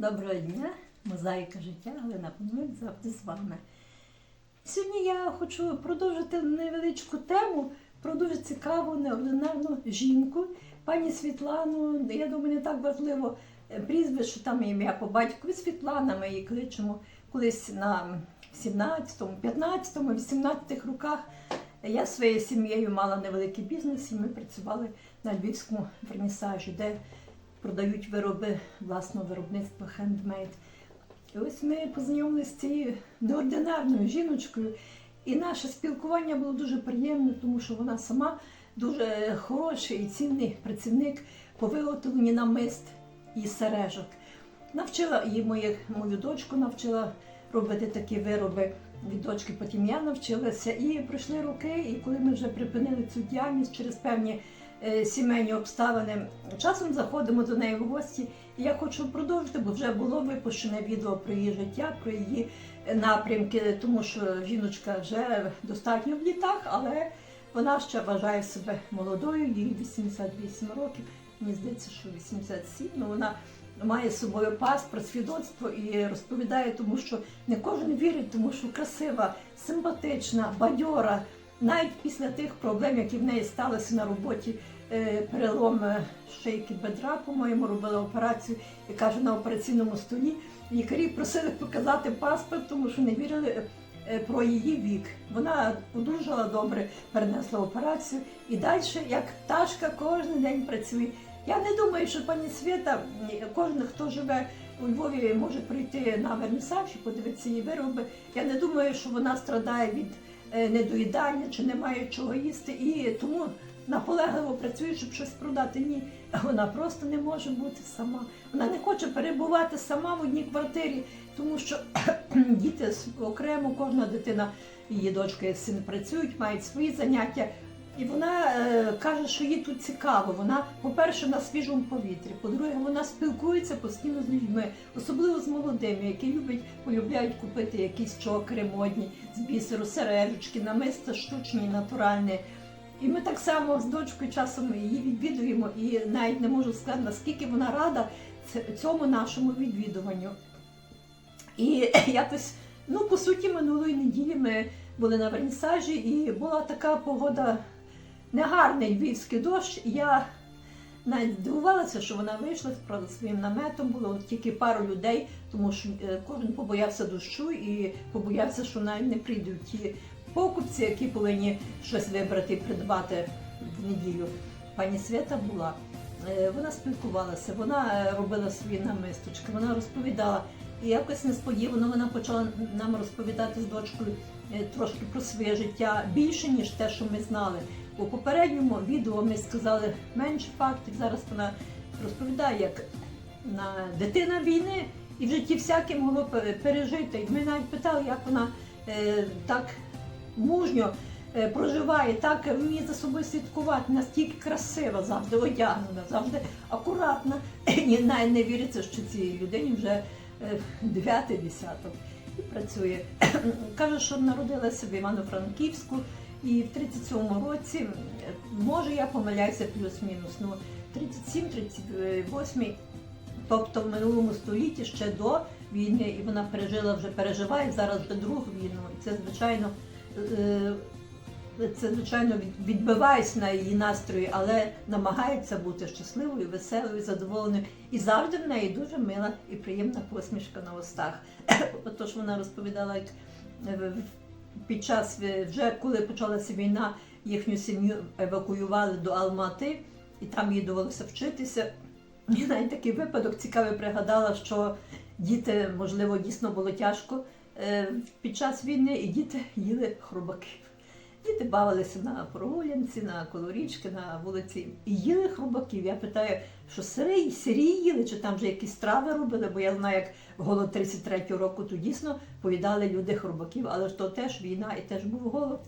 Доброго дня, мозаїка життя, Галина Панук завжди з вами. Сьогодні я хочу продовжити невеличку тему про дуже цікаву, неординарну жінку, пані Світлану. Я думаю, не так важливо е, прізвище, там ім'я по батькові Світлана, ми її кличемо колись на 17-му, 15-му, 18-х роках. Я своєю сім'єю мала невеликий бізнес, і ми працювали на львівському вернісажі, де продають вироби власного виробництва хендмейд. І ось ми познайомилися з цією неординарною жіночкою, і наше спілкування було дуже приємне, тому що вона сама дуже хороший і цінний працівник по виготовленні намист і сережок. Навчила її моє, мою дочку, навчила робити такі вироби від дочки, потім я навчилася. І пройшли роки, і коли ми вже припинили цю діяльність через певні сімейні обставини, часом заходимо до неї в гості. І я хочу продовжити, бо вже було випущене відео про її життя, про її е, напрямки, тому що жіночка вже достатньо в літах, але вона ще вважає себе молодою, їй 88 років. Мені здається, що 87, ну вона має з собою паспорт, свідоцтво і розповідає, тому що не кожен вірить, тому що красива, симпатична, бадьора. Навіть після тих проблем, які в неї сталися на роботі, е, перелом е, шийки бедра, по-моєму, робила операцію і каже на операційному столі. Лікарі просили показати паспорт, тому що не вірили е, про її вік. Вона одужала добре, перенесла операцію і далі, як пташка, кожен день працює. Я не думаю, що пані Свята, кожен, хто живе у Львові, може прийти на вернісаж і подивитися її вироби. Я не думаю, що вона страдає від недоїдання чи не має чого їсти, і тому наполегливо працює, щоб щось продати. Ні, вона просто не може бути сама. Вона не хоче перебувати сама в одній квартирі, тому що діти окремо, кожна дитина, її дочка і син працюють, мають свої заняття. І вона е, каже, що їй тут цікаво. Вона, по-перше, на свіжому повітрі. По-друге, вона спілкується постійно з людьми, особливо з молодими, які люблять, полюбляють купити якісь чокери модні з бісеру, сережечки, намиста штучні, натуральні. І ми так само з дочкою часом її відвідуємо, і навіть не можу сказати, наскільки вона рада цьому нашому відвідуванню. І якось, ну по суті, минулої неділі ми були на вернісажі, і була така погода, негарний львівський дощ. Я навіть здивувалася, що вона вийшла правда, своїм наметом, було тільки пару людей, тому що е, кожен побоявся дощу і побоявся, що навіть не прийдуть ті покупці, які повинні щось вибрати і придбати в неділю. Пані Свята була. Е, Вона спілкувалася, вона е, робила свої намисточки, вона розповідала. І якось несподівано вона почала нам розповідати з дочкою трошки про своє життя більше, ніж те, що ми знали. У попередньому відео ми сказали менше фактів. Зараз вона розповідає, як на дитина війни і в житті всяке могло пережити. І ми навіть питали, як вона е, так мужньо е, проживає, так вміє за собою слідкувати, настільки красива, завжди одягнена, завжди акуратна. І навіть не віриться, що цій людині вже е, дев'ятий десяток і працює. Каже, що народилася в Івано-Франківську і в 37-му році, може я помиляюся плюс-мінус, ну 37-38, тобто в минулому столітті ще до війни, і вона пережила вже переживає зараз вже другу війну. І це звичайно. е, Це, звичайно, від- відбивається на її настрої, але намагається бути щасливою, веселою, задоволеною. І завжди в неї дуже мила і приємна посмішка на устах. Отож вона розповідала, як е, в- під час вже коли почалася війна, їхню сім'ю евакуювали до Алмати, і там їй довелося вчитися. І навіть такий випадок цікавий пригадала, що діти, можливо, дійсно було тяжко е, під час війни, і діти їли хробаки. Діти бавилися на прогулянці, на коло річки, на вулиці і їли хрубаків. Я питаю, що сирі, сирі їли, чи там вже якісь трави робили, бо я знаю, як голод 33-го року то дійсно поїдали люди хрубаків, але ж то теж війна і теж був голод.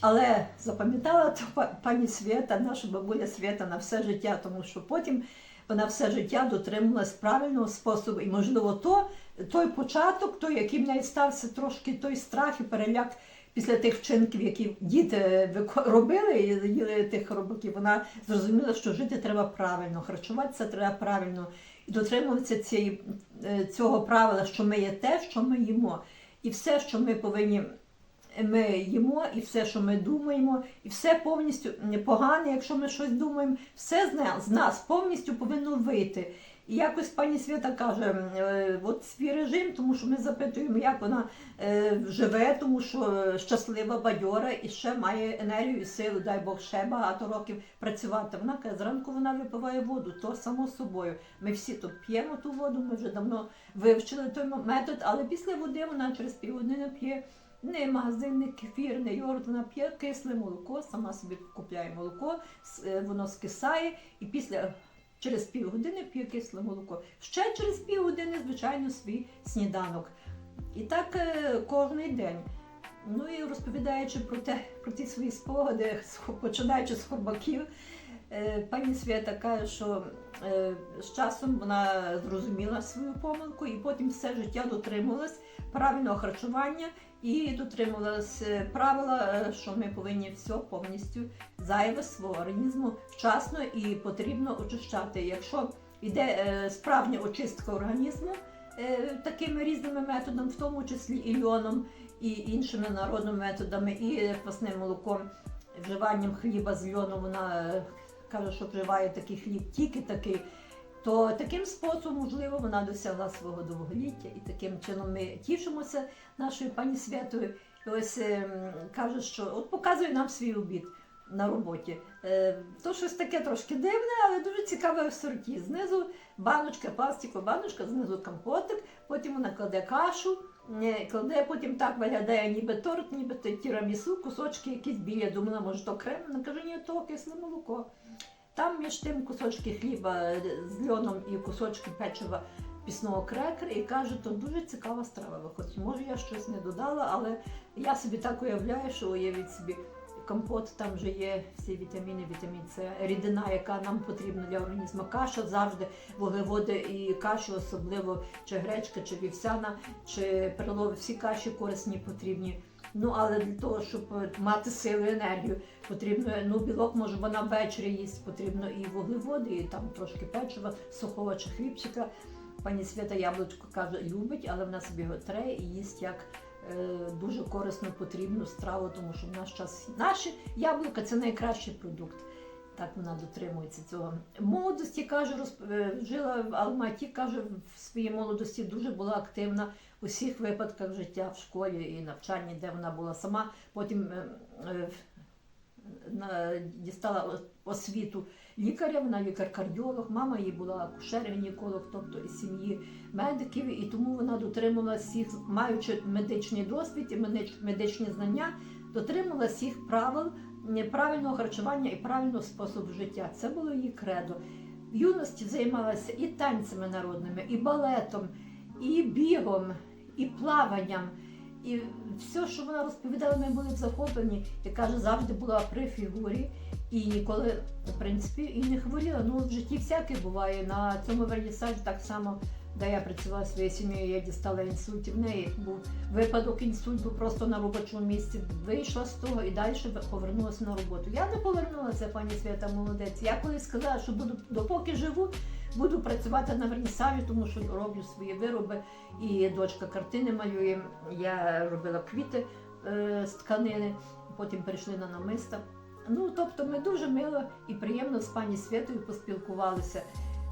Але запам'ятала то пані Свята, наша бабуля Свята на все життя, тому що потім вона все життя дотримувалась правильного способу. І, можливо, то, той початок, той, який в неї стався трошки той страх і переляк після тих вчинків, які діти робили і їли тих робоків, вона зрозуміла, що жити треба правильно, харчуватися треба правильно. і дотримуватися цієї, е, цього правила, що ми є те, що ми їмо. І все, що ми повинні, ми їмо, і все, що ми думаємо, і все повністю погане, якщо ми щось думаємо, все з нас повністю повинно вийти. І якось пані Свята каже, е, от свій режим, тому що ми запитуємо, як вона е, живе, тому що щаслива, бадьора і ще має енергію і силу, дай Бог, ще багато років працювати. Вона каже, зранку вона випиває воду, то само собою. Ми всі то п'ємо ту воду, ми вже давно вивчили той метод, але після води вона через півгодини п'є. Не магазин, не кефір, не йогурт, вона п'є кисле молоко, сама собі купляє молоко, е, воно скисає, і після через півгодини п'є кисле молоко. Ще через півгодини, звичайно, свій сніданок. І так е, кожний день. Ну і розповідаючи про те, про ті свої спогади, починаючи з хробаків, е, пані Свята каже, що е, з часом вона зрозуміла свою помилку і потім все життя дотримувалась правильного харчування і дотримувалась е, правила, е, що ми повинні все повністю зайве свого організму вчасно і потрібно очищати. Якщо йде е, справжня очистка організму е, такими різними методами, в тому числі і льоном, і іншими народними методами, і квасним молоком, вживанням хліба з льоном, вона каже, що вживає такий хліб, тільки такий. То таким способом, можливо, вона досягла свого довголіття, і таким чином ми тішимося нашою пані Святою. І ось ем, каже, що от показує нам свій обід на роботі. Е, то щось таке трошки дивне, але дуже цікаве в сорті. Знизу баночка, пластикова баночка, знизу компотик, потім вона кладе кашу, е, кладе, потім так виглядає ніби торт, ніби тірамісу, кусочки якісь білі. Думала, може, то крем. Вона каже, ні, то кисле молоко. Там між тим кусочки хліба е, з льоном і кусочки печива пісного крекера і каже, то дуже цікава страва виходить. Може, я щось не додала, але я собі так уявляю, що уявіть собі. Компот там вже є всі вітаміни, вітамін С, рідина, яка нам потрібна для організму. Каша завжди вуглеводи і каші, особливо чи гречка, чи вівсяна, чи перлові, всі каші корисні потрібні. Ну але для того, щоб е, мати силу, енергію, потрібно ну білок, може вона ввечері їсть, потрібно і вуглеводи, і там трошки печива, сухого чи хлібчика. Пані Свята яблучко каже, любить, але вона собі його тре і їсть як е, дуже корисну потрібну страву, тому що в наш час наші яблука це найкращий продукт. Так вона дотримується цього. Молодості каже, розп... е, жила в Алматі, каже, в своїй молодості дуже була активна у всіх випадках життя в школі і навчанні, де вона була сама. Потім е, е, дістала освіту лікаря, вона лікар-кардіолог, мама її була акушер-гінеколог, тобто із сім'ї медиків, і тому вона дотримувалася всіх, маючи медичний досвід і медич- медичні знання, дотримувалася всіх правил правильного харчування і правильного способу життя. Це було її кредо. В юності займалася і танцями народними, і балетом, і бігом, і плаванням. І все, що вона розповідала, ми були захоплені. І каже, завжди була при фігурі і ніколи, в принципі, і не хворіла. Ну, в житті всяке буває. На цьому вернісажі так само, де я працювала своєю сім'єю, я дістала інсульт. В неї був випадок інсульту просто на робочому місці. Вийшла з того і далі повернулася на роботу. Я не повернулася, пані Свята, молодець. Я колись сказала, що буду допоки живу. Буду працювати на вернісажі, тому що роблю свої вироби. І дочка картини малює. Я робила квіти е, з тканини, потім перейшли на намиста. Ну, тобто ми дуже мило і приємно з пані Святою поспілкувалися.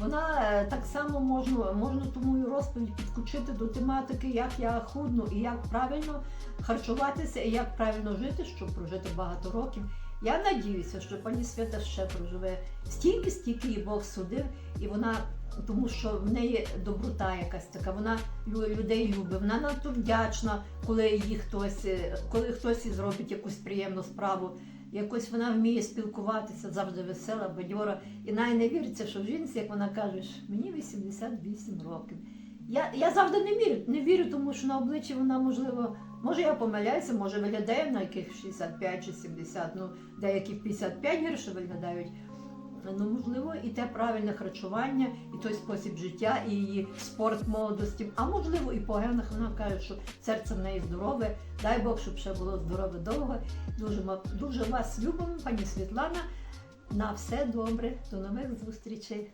Вона е, так само можна, можна тому і розповідь підключити до тематики, як я худну і як правильно харчуватися, і як правильно жити, щоб прожити багато років. Я надіюся, що пані Свята ще проживе стільки, стільки її Бог судив, і вона, тому що в неї доброта якась така, вона людей любить, вона надто вдячна, коли їй хтось, е, коли хтось зробить якусь приємну справу. Якось вона вміє спілкуватися, завжди весела, бадьора. І навіть не віриться, що в жінці, як вона каже, «Ж, мені 88 років. Я, я завжди не вірю, не вірю, тому що на обличчі вона, можливо, може я помиляюся, може виглядає на яких 65 чи 70, ну деякі в 55 гірше виглядають. Ну, можливо, і те правильне харчування, і той спосіб життя, і її спорт молодості. А можливо, і по генах вона каже, що серце в неї здорове. Дай Бог, щоб ще було здорове довго. Дуже, дуже вас любимо, пані Світлана. На все добре. До нових зустрічей.